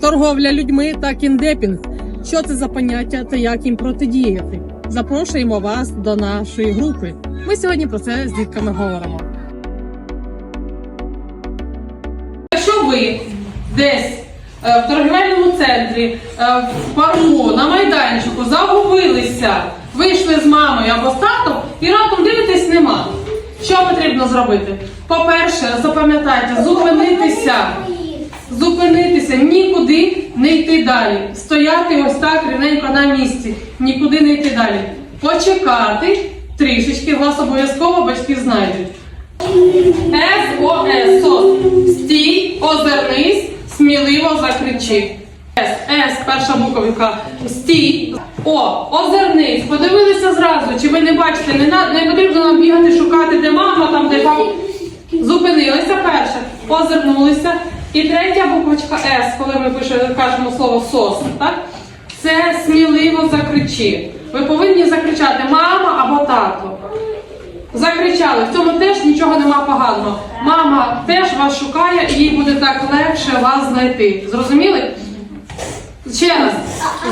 торговля людьми та кіндепінг. Що це за поняття та як їм протидіяти? Запрошуємо вас до нашої групи. Ми сьогодні про це з дітками говоримо. Якщо ви десь е, в торгівельному центрі, е, в парку, на майданчику загубилися, вийшли з мамою або з татом і раптом дивитесь нема. Що потрібно зробити? По-перше, запам'ятайте, зупинитися. Зупинитися, нікуди не йти далі. Стояти ось так рівненько на місці, нікуди не йти далі. Почекати трішечки, вас обов'язково батьки знайдуть. СОС. СОС. Стій, озирнись, сміливо закричи. С. С. Перша буковка. Стій. О, озирнись. Подивилися зразу, чи ви не бачите, не, на- не потрібно нам бігати, шукати, де мама, там, де там. Зупинилися перше, озирнулися. І третя буквочка С, коли ми кажемо слово сос, так? Це сміливо закричи. Ви повинні закричати мама або тато. Закричали. В цьому теж нічого нема поганого. Мама теж вас шукає, і їй буде так легше вас знайти. Зрозуміли? Ще раз.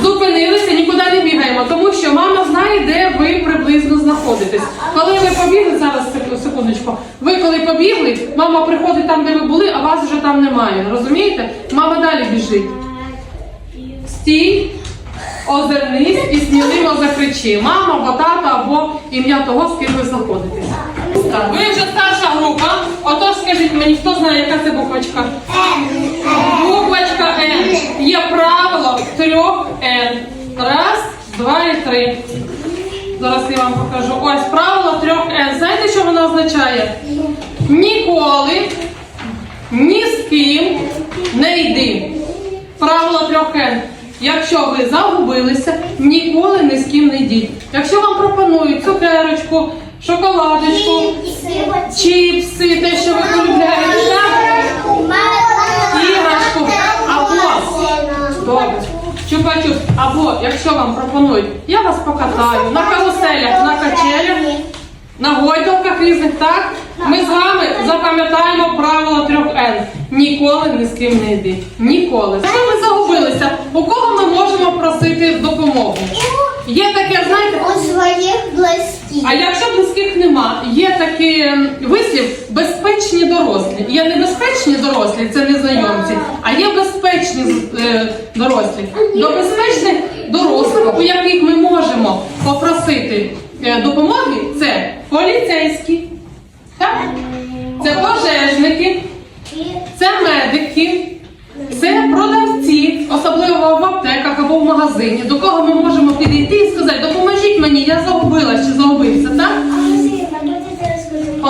Зупинилися, нікуди не бігаємо, тому що мама знає, де ви приблизно знаходитесь. Коли ви побігли, зараз сек- секундочку, коли побігли, мама приходить там, де ви були, а вас вже там немає. Розумієте? Мама далі біжить. Стій, озирнись і сміливо закричи. Мама, або тата, або ім'я того, з ким ви знаходитесь. Ви вже старша група. Отож скажіть мені, хто знає, яка це буквочка? Буквочка Н. Є правило трьох Н. Раз, два і три. Зараз я вам покажу. Ось правило трьох Н. Знаєте, що воно означає? Ніколи ні з ким не йди. Правило трьох Н. Якщо ви загубилися, ніколи ні з ким не йдіть. Якщо вам пропонують цукерочку, шоколадочку, чіпси, те, що ви полюбляєте, так? іграшку, або добре, чупа-чуп, або якщо вам пропонують, я вас покатаю на каруселях, на качелях, на гойдалках різних, так? Ми з вами запам'ятаємо правило трьох Н. Ніколи ні з ким не йди. Ніколи. Що ми загубилися, у кого ми можемо просити допомогу? Є таке, знаєте, У своїх близьких. а якщо близьких нема, є такий вислів безпечні дорослі. Є небезпечні дорослі, це незнайомці, а є безпечні е, дорослі. До безпечних дорослих, у яких ми можемо попросити е, допомоги, це поліцейські, так? це пожежники, це медики. Це продавці, особливо в аптеках або в магазині, до кого ми можемо підійти і сказати, допоможіть мені, я загубилась чи загубився?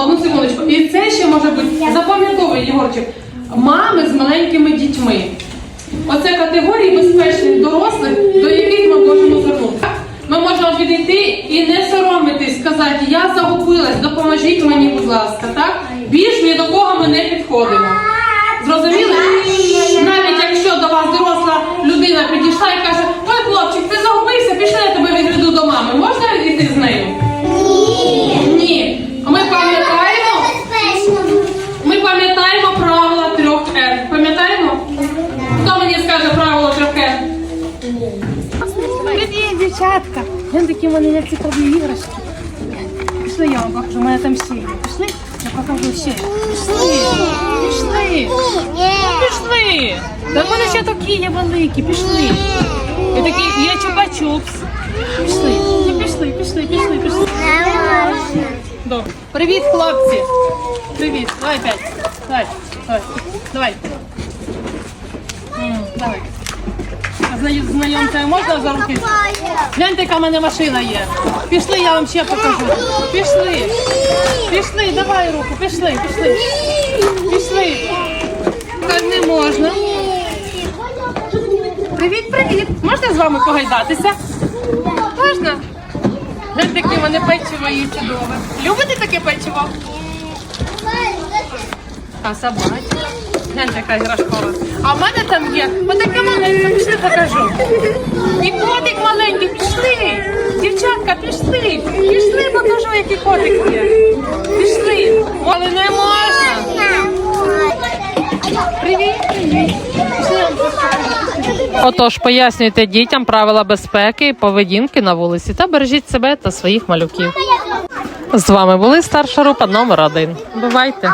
Одну секундочку. І це ще може бути, запам'ятовує, Єгорчик, мами з маленькими дітьми. Оце категорії безпечних дорослих, до яких ми можемо звернутися. Ми можемо підійти і не соромитись, сказати, я загубилась, допоможіть мені, будь ласка, так? Більш дівчатка! Глянь, такі в мене як цікаві іграшки. Пішли, я вам покажу, у мене там ще. Пішли? Я покажу ще. Пішли! Пішли! Пішли! Та в ще такі є великі, пішли. І такі є чупа-чупс. Пішли, Ну, пішли, пішли, пішли, пішли. Добре. Привіт, хлопці! Привіт, давай п'ять. Давай, давай, Давай. А знаю- Знайомця можна за руки? Гляньте, яка в мене машина є. Пішли, я вам ще покажу. Пішли. Пішли, давай руку, пішли, пішли. Пішли. Так не можна. Привіт, привіт. Можна з вами погайдатися? Можна? Гляньте, яке в мене печиво є чудове. Любите таке печиво? А собачка. Гляньте, яка іграшкова. А в мене там є отаке маленьке, пішли покажу. І котик маленький, пішли. Дівчатка, пішли. Пішли, покажу, який котик є. Пішли. Але не можна. Привіт, привіт. Отож, пояснюйте дітям правила безпеки і поведінки на вулиці та бережіть себе та своїх малюків. З вами були старша група номер один. Бувайте!